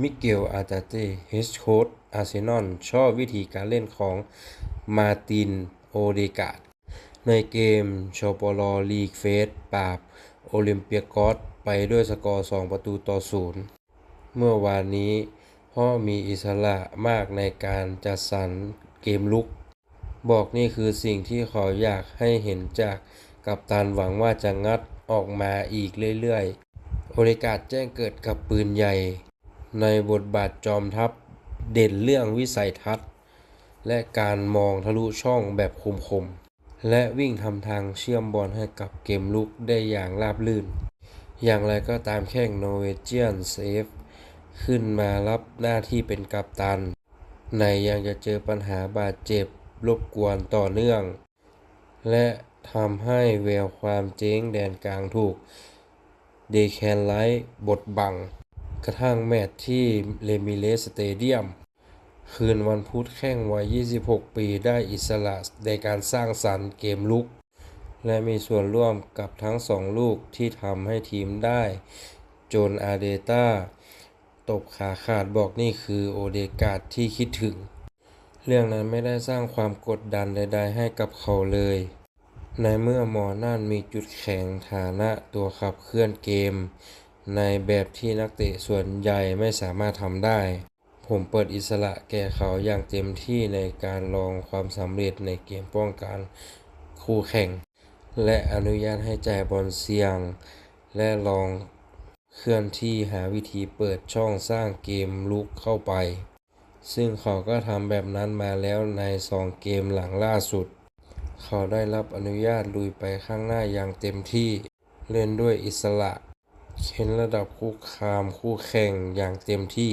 มิเกล อาตาเต้เฮดโค้ชอาร์เซนอลชอบวิธีการเล่นของมาติน โอเดกาดในเกมชปลลีกเฟสปราบ โอลิมเปียกอสไปด้วยสกอร์ 2 ประตูต่อ 0 เมื่อวานนี้พราะมีอิสระมากในการจัดสรรเกมลุก บอกนี่คือสิ่งที่เขาอยากให้เห็นจากกัปตันหวังว่าจะงัดออกมาอีกเรื่อยๆ โอเดกาดแจ้งเกิดกับปืนใหญ่ ในบทบาทจอมทัพเด่นเรื่องวิสัยทัศน์ และการมองทะลุช่องแบบคมๆ และวิ่งทำทางเชื่อมบอลให้กับเกมลุกได้อย่างราบรื่น อย่างไรก็ตามแข้งโนเวเจียนเซฟ ขึ้นมารับหน้าที่เป็นกัปตัน ในยังจะเจอปัญหาบาดเจ็บรบกวนต่อเนื่อง และทำให้แววความเจ๊งแดนกลางถูกเดแคนไลท์บดบัง กระทั่งแมตช์ที่เลมิเลสสเตเดียม คืนวันพุธแข้งวัย 26 ปีได้อิสระในการสร้างสรรค์เกมลุก และมีส่วนร่วมกับทั้งสองลูกที่ทำให้ทีมได้จนอาเดต้าตบขาขาดบอกนี่คือโอเดกาดที่คิดถึง เรื่องนั้นไม่ได้สร้างความกดดันใด ๆ ให้กับเขาเลย ในเมื่อมอนั่นมีจุดแข็งฐานะตัวขับเคลื่อนเกม ในแบบที่นักเตะส่วนใหญ่ไม่สามารถทำได้ ผมเปิดอิสระแก่เขาอย่างเต็มที่ในการลองความสำเร็จในเกมป้องกันคู่แข่ง และอนุญาตให้จ่ายบอลเสี่ยง และลองเคลื่อนที่หาวิธีเปิดช่องสร้างเกมลุกเข้าไป ซึ่งเขาก็ทำแบบนั้นมาแล้วในสองเกมหลังล่าสุด เขาได้รับอนุญาตลุยไปข้างหน้าอย่างเต็มที่ เล่นด้วยอิสระ เค้นระดับคู่คามคู่แข่งอย่างเต็มที่